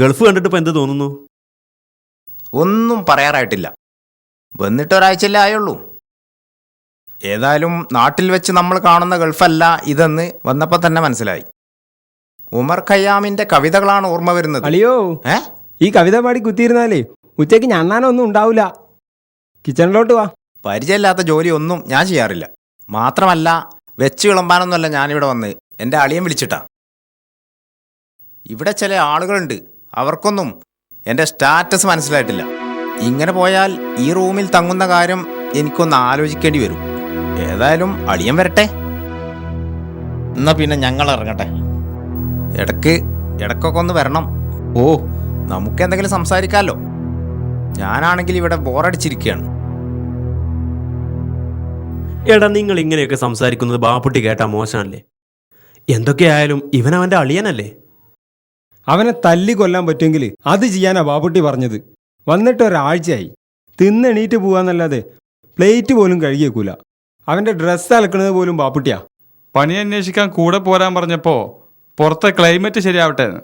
Gulf കണ്ടിട്ട് ഇപ്പൊ എന്ത് തോന്നുന്നു? ഒന്നും പറയാറായിട്ടില്ല. വന്നിട്ട് ഒരാഴ്ചയല്ലേ ആയുള്ളൂ. ഏതായാലും നാട്ടിൽ വെച്ച് നമ്മൾ കാണുന്ന ഗൾഫല്ല ഇതെന്ന് വന്നപ്പോൾ തന്നെ മനസ്സിലായി. ഉമർ ഖയ്യാമിന്റെ കവിതകളാണ് ഓർമ്മ വരുന്നത്. അളിയോ ഏ? ഈ കവിത പാടി കുത്തിയിരുന്നാലേ ഉച്ചയ്ക്ക് ഞണ്ണാനൊന്നും ഉണ്ടാവില്ല കിച്ചണിലോട്ട് വാ. പരിചയമില്ലാത്ത ജോലി ഒന്നും ഞാൻ ചെയ്യാറില്ല. മാത്രമല്ല വെച്ച് വിളമ്പാനൊന്നുമല്ല ഞാനിവിടെ വന്ന്. എന്റെ അളിയൻ വിളിച്ചിട്ടാ. ഇവിടെ ചില ആളുകളുണ്ട്. അവർക്കൊന്നും എന്റെ സ്റ്റാറ്റസ് മനസ്സിലായിട്ടില്ല. ഇങ്ങനെ പോയാൽ ഈ റൂമിൽ തങ്ങുന്ന കാര്യം എനിക്കൊന്ന് ആലോചിക്കേണ്ടി വരും. ഏതായാലും അളിയൻ വരട്ടെ. എന്നാ പിന്നെ ഞങ്ങൾ ഇറങ്ങട്ടെ. ഇടയ്ക്ക് ഇടക്കൊക്കെ ഒന്ന് വരണം. ഓ നമുക്ക് എന്തെങ്കിലും സംസാരിക്കാമല്ലോ ഞാനാണെങ്കിൽ ഇവിടെ ബോറടിച്ചിരിക്കുകയാണ്. എടാ നിങ്ങൾ ഇങ്ങനെയൊക്കെ സംസാരിക്കുന്നത് ബാപ്പുട്ടി കേട്ടാ മോശമല്ലേ? എന്തൊക്കെയായാലും ഇവൻ അവന്റെ അളിയനല്ലേ? അവനെ തല്ലി കൊല്ലാൻ പറ്റുമെങ്കിൽ അത് ചെയ്യാനാ ബാബുട്ടി പറഞ്ഞത്. വന്നിട്ട് ഒരാഴ്ചയായി. തിന്നെണീറ്റ് പോവാന്നല്ലാതെ പ്ലേറ്റ് പോലും കഴുകിയേക്കൂല. അവന്റെ ഡ്രസ്സ് അലക്കണത് പോലും ബാപ്പുട്ടിയാ. പണി അന്വേഷിക്കാൻ കൂടെ പോരാൻ പറഞ്ഞപ്പോ പുറത്തെ ക്ലൈമറ്റ് ശരിയാവട്ടെ.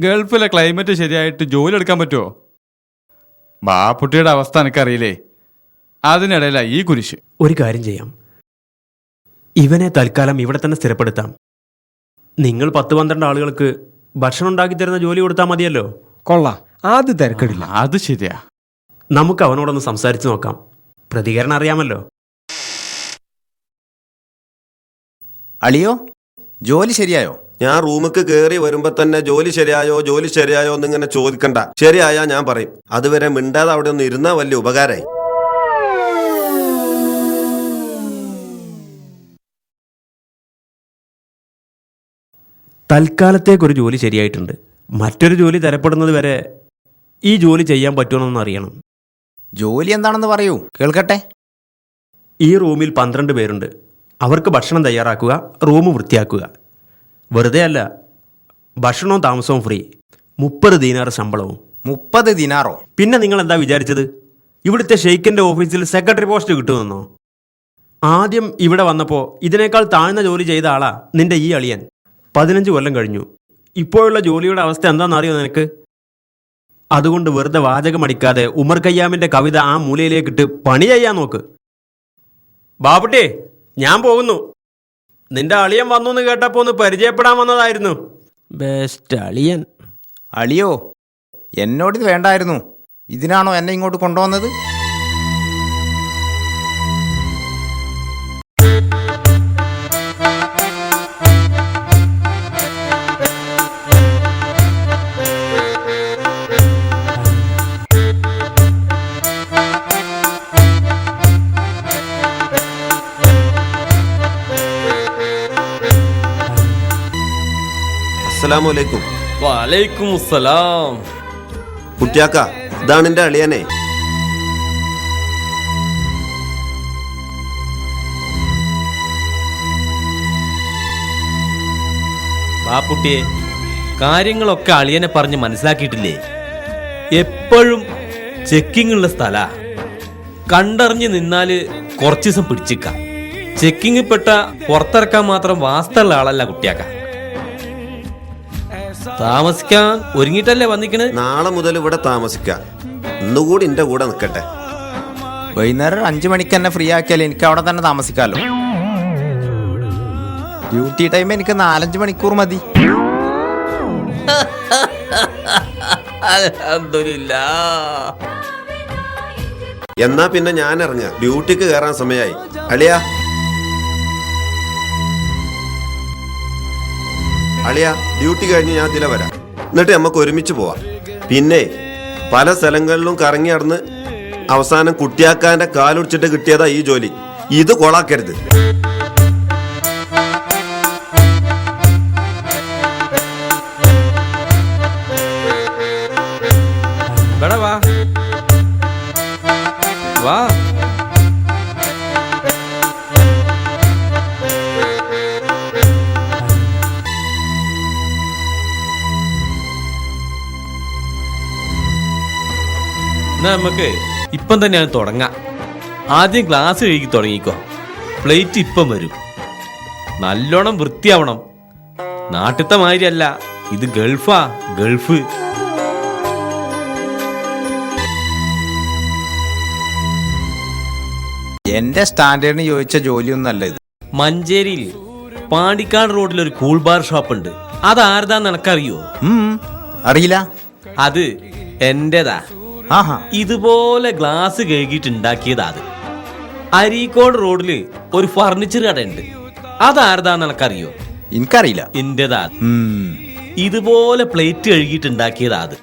ഗൾഫിലെ ക്ലൈമറ്റ് ശരിയായിട്ട് ജോലി എടുക്കാൻ പറ്റുമോ ബാപ്പുട്ടിയുടെ അവസ്ഥ എനിക്കറിയില്ലേ? അതിനിടയിലാ ഈ കുരിശ്. ഒരു കാര്യം ചെയ്യാം. ഇവനെ തൽക്കാലം ഇവിടെ തന്നെ സ്ഥിരപ്പെടുത്താം. നിങ്ങൾ പത്ത് പന്ത്രണ്ട് ആളുകൾക്ക് ഭക്ഷണം ഉണ്ടാക്കി തരുന്ന ജോലി കൊടുത്താൽ മതിയല്ലോ? കൊള്ളാം. അത് തിരക്കടില്ല. അത് ശരിയാ. നമുക്ക് അവനോടൊന്ന് സംസാരിച്ചു നോക്കാം. പ്രതികരണം അറിയാമല്ലോ. അളിയോ ജോലി ശരിയായോ? ഞാൻ റൂമിക്ക് കയറി വരുമ്പോ തന്നെ ജോലി ശരിയായോ ജോലി ശരിയായോ എന്നിങ്ങനെ ചോദിക്കണ്ട. ശരിയായാ ഞാൻ പറയും. അതുവരെ മിണ്ടാതെ അവിടെ ഒന്ന് ഇരുന്നാ വലിയ ഉപകാരമായി തൽക്കാലത്തേക്കൊരു ജോലി ശരിയായിട്ടുണ്ട്. മറ്റൊരു ജോലി തരപ്പെടുന്നത് വരെ ഈ ജോലി ചെയ്യാൻ പറ്റുമെന്നൊന്ന് അറിയണം. ജോലി എന്താണെന്ന് പറയൂ. കേൾക്കട്ടെ. ഈ റൂമിൽ പന്ത്രണ്ട് പേരുണ്ട്. അവർക്ക് ഭക്ഷണം തയ്യാറാക്കുക റൂം വൃത്തിയാക്കുക. വെറുതെ അല്ല ഭക്ഷണവും താമസവും ഫ്രീ. മുപ്പത് ദിനാർ ശമ്പളവും. മുപ്പത് ദിനാറോ? പിന്നെ നിങ്ങൾ എന്താ വിചാരിച്ചത്? ഇവിടുത്തെ ഷെയ്ഖിന്റെ ഓഫീസിൽ സെക്രട്ടറി പോസ്റ്റ് കിട്ടുമെന്നോ? ആദ്യം ഇവിടെ വന്നപ്പോൾ ഇതിനേക്കാൾ താഴ്ന്ന ജോലി ചെയ്ത ആളാ നിന്റെ ഈ അളിയൻ. പതിനഞ്ച് കൊല്ലം കഴിഞ്ഞു. ഇപ്പോഴുള്ള ജോലിയുടെ അവസ്ഥ എന്താണെന്നറിയോ നിനക്ക്? അതുകൊണ്ട് വെറുതെ വാചകമടിക്കാതെ ഉമർ കയ്യാമിന്റെ കവിത ആ മൂലയിലേക്കിട്ട് പണി ചെയ്യാൻ നോക്ക്. ബാബുട്ടി ഞാൻ പോകുന്നു. നിന്റെ അളിയൻ വന്നു എന്ന് കേട്ടപ്പോ ഒന്ന് പരിചയപ്പെടാൻ വന്നതായിരുന്നു. ബെസ്റ്റ് അളിയൻ. അളിയോ എന്നോട് ഇത് വേണ്ടായിരുന്നു. ഇതിനാണോ എന്നെ ഇങ്ങോട്ട് കൊണ്ടുവന്നത്? അസ്സലാമു അലൈക്കും വലൈക്കും സലാം കുട്ടിയാക്ക ഇതാണ് എന്റെ അളിയനെ. ബാപ്പുട്ടിയെ കാര്യങ്ങളൊക്കെ അളിയനെ പറഞ്ഞ് മനസ്സിലാക്കിയിട്ടില്ലേ? എപ്പോഴും ചെക്കിംഗ് ഉള്ള സ്ഥല. കണ്ടറിഞ്ഞ് നിന്നാൽ കുറച്ച് ദിവസം പിടിച്ചിക്കാം. ചെക്കിംഗ് പെട്ട പുറത്തിറക്കാൻ മാത്രം വാസ്തുള്ള ആളല്ല കുട്ടിയാക്ക. താമസിക്കാൻ ഒരുങ്ങിട്ടല്ലേ വന്നിക്കണ്? നാളെ മുതൽ ഇവിടെ താമസിക്കാം. ഇന്നുകൂടി എന്റെ കൂടെ നിൽക്കട്ടെ. വൈകുന്നേരം അഞ്ചു മണിക്ക് തന്നെ ഫ്രീ ആക്കിയാൽ എനിക്ക് അവിടെ തന്നെ താമസിക്കാമല്ലോ ഡ്യൂട്ടി ടൈം എനിക്ക് നാലഞ്ച് മണിക്കൂർ മതി. അൽഹംദുലില്ലാ. എന്നാ പിന്നെ ഞാൻ ഇറങ്ങാം ഡ്യൂട്ടിക്ക് കയറാൻ സമയമായി അളിയ അളിയ ഡ്യൂട്ടി കഴിഞ്ഞ് ഞാൻ ഇതിലെ വരാം. എന്നിട്ട് നമുക്ക് ഒരുമിച്ച് പോവാം. പിന്നെ പല സ്ഥലങ്ങളിലും കറങ്ങി നടന്ന് അവസാനം കുട്ടിയാക്കാന്റെ കാലുടിച്ചിട്ട് കിട്ടിയതാ ഈ ജോലി. ഇത് കൊളാക്കരുത് എന്നാ നമുക്ക് ഇപ്പം തന്നെയാണ് തുടങ്ങാം. ആദ്യം ഗ്ലാസ് കഴുകി തുടങ്ങിക്കോ. പ്ലേറ്റ് ഇപ്പം വരും. നല്ലോണം വൃത്തിയാവണം. നാട്ടിലത്തെ മാതിരിയല്ല. ഇത് ഗൾഫാ ഗൾഫ്. എന്റെ സ്റ്റാൻഡേർഡിന് ചോദിച്ച ജോലിയൊന്നല്ല ഇത്. മഞ്ചേരിയിൽ പാണ്ടിക്കാട് റോഡിൽ ഒരു കൂൾ ബാർ ഷോപ്പ് ഉണ്ട് അത് ആരതാന്ന് എനക്കറിയോ? അറിയില്ല. അത് എന്റേതാ. ഇതുപോലെ ഗ്ലാസ് കഴുകിയിട്ട് ഉണ്ടാക്കിയതാ അത് അരീക്കോട് റോഡിൽ ഒരു ഫർണിച്ചർ കടയുണ്ട്. അതാരതാന്ന് എനക്കറിയോ? എനിക്കറിയില്ല. എന്റേതാ ഇതുപോലെ പ്ലേറ്റ് കഴുകിയിട്ട് ഉണ്ടാക്കിയതാ അത്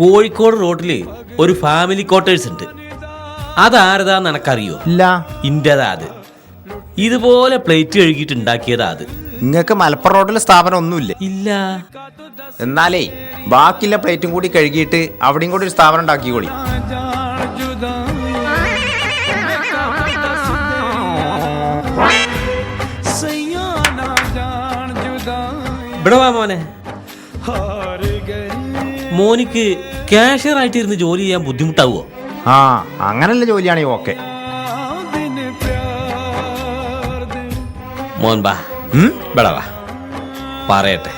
കോഴിക്കോട് റോഡിൽ ഒരു ഫാമിലി ക്വാർട്ടേഴ്സ് ഉണ്ട്. അതാരതാന്ന് എനക്കറിയോ? ഇല്ല. ഇന്റേതാ അത് ഇതുപോലെ പ്ലേറ്റ് കഴുകിയിട്ട് ഉണ്ടാക്കിയതാ അത് നിങ്ങൾക്ക് മലപ്പുറം റോഡിൽ സ്ഥാപനം ഒന്നുമില്ലേ? ഇല്ല. എന്നാലേ ബാക്കിയുള്ള പ്ലേറ്റും കൂടി കഴുകിയിട്ട് അവിടെയും കൂടി ഒരു സ്ഥാപനം ഉണ്ടാക്കിക്കോളി. ഇവിടെ വാ മോനെ. മോനിക്ക് കാഷ്യർ ആയിട്ട് ഇരുന്ന് ജോലി ചെയ്യാൻ ബുദ്ധിമുട്ടാവോ ആ അങ്ങനെയുള്ള ജോലിയാണെങ്കിൽ ഓക്കെ മോൻ ബാ. ഉം? ഇവിടെ വാ. പറയട്ടെ.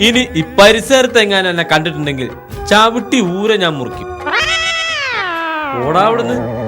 ഇനി ഈ പരിസരത്ത് എങ്ങാനും എന്നെ കണ്ടിട്ടുണ്ടെങ്കിൽ ചവിട്ടി ഊരെ ഞാൻ മുറിക്കും. ഓടാ അവിടുന്ന്.